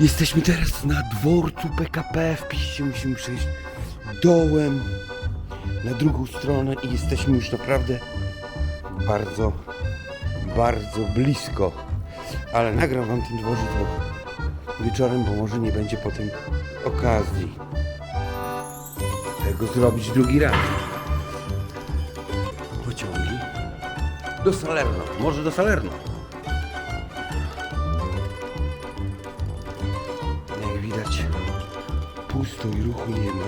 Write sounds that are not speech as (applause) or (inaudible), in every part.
Jesteśmy teraz na dworcu PKP. W piście musimy przejść dołem na drugą stronę i jesteśmy już naprawdę bardzo, bardzo blisko. Ale nagram wam ten dworzec wieczorem, bo może nie będzie potem okazji tego zrobić drugi raz. Pociągi do Salerno, może do Salerno. Pusto i ruchu nie ma.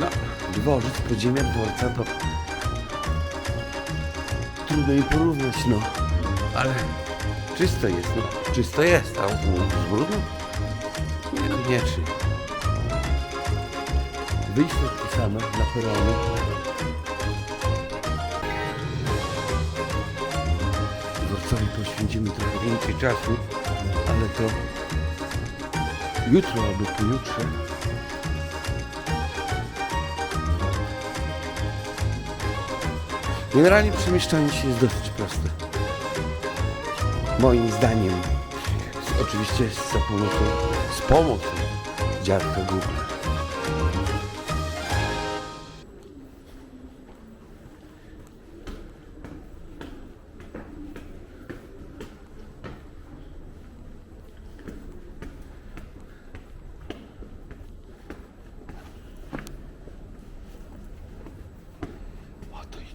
No, dworzec, podziemia dworca to trudno mi porównać, no. Ale czysto jest, no. Czysto jest, a z brudu? Wyjście takie same na peronie. Dworcowi poświęcimy trochę więcej czasu, ale to jutro albo pojutrze. Generalnie przemieszczanie się jest dosyć proste. Moim zdaniem. Oczywiście z pomocą, z pomocą dziadka Google.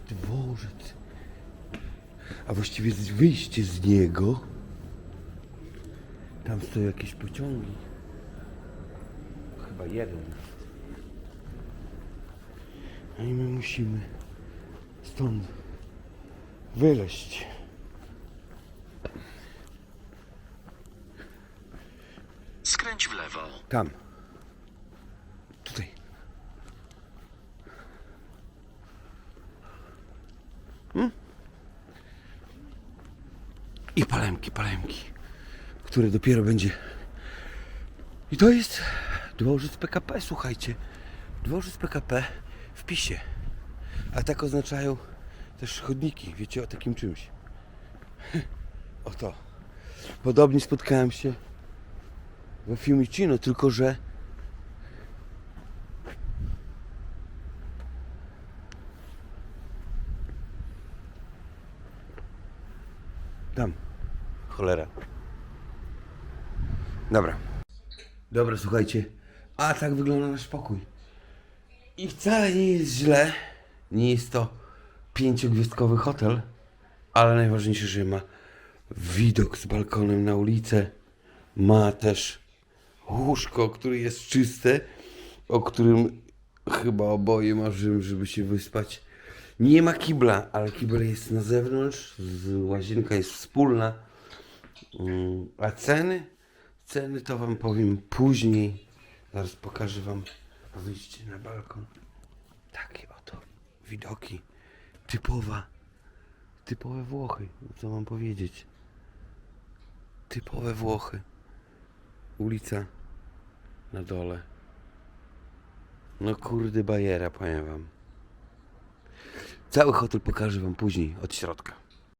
Dworzec. A właściwie wyjście z niego. Tam stoją jakieś pociągi. Chyba jeden. A i my musimy stąd wyleźć. Skręć w lewo. Tam. Tutaj. Hmm? I palemki, palemki, które dopiero będzie. I to jest dworzec PKP, słuchajcie. Dworzec PKP w PiSie. A tak oznaczają też chodniki, wiecie o takim czymś. (laughs) Oto. Podobnie spotkałem się we Fiumicino, tylko że tam cholera dobra dobra słuchajcie a tak wygląda nasz pokój i wcale nie jest źle nie jest to pięciogwiazdkowy hotel ale najważniejsze, że ma widok z balkonem na ulicę ma też łóżko, które jest czyste, o którym chyba oboje marzymy, żeby się wyspać. Nie ma kibla, ale kibel jest na zewnątrz, łazienka jest wspólna. Mm, A ceny? Ceny to wam powiem później. Zaraz pokażę wam wyjście na balkon. Takie oto widoki. Typowa, typowe Włochy. Co mam powiedzieć? Typowe Włochy ulica na dole. No kurde bajera, powiem wam. Cały hotel pokażę wam później od środka.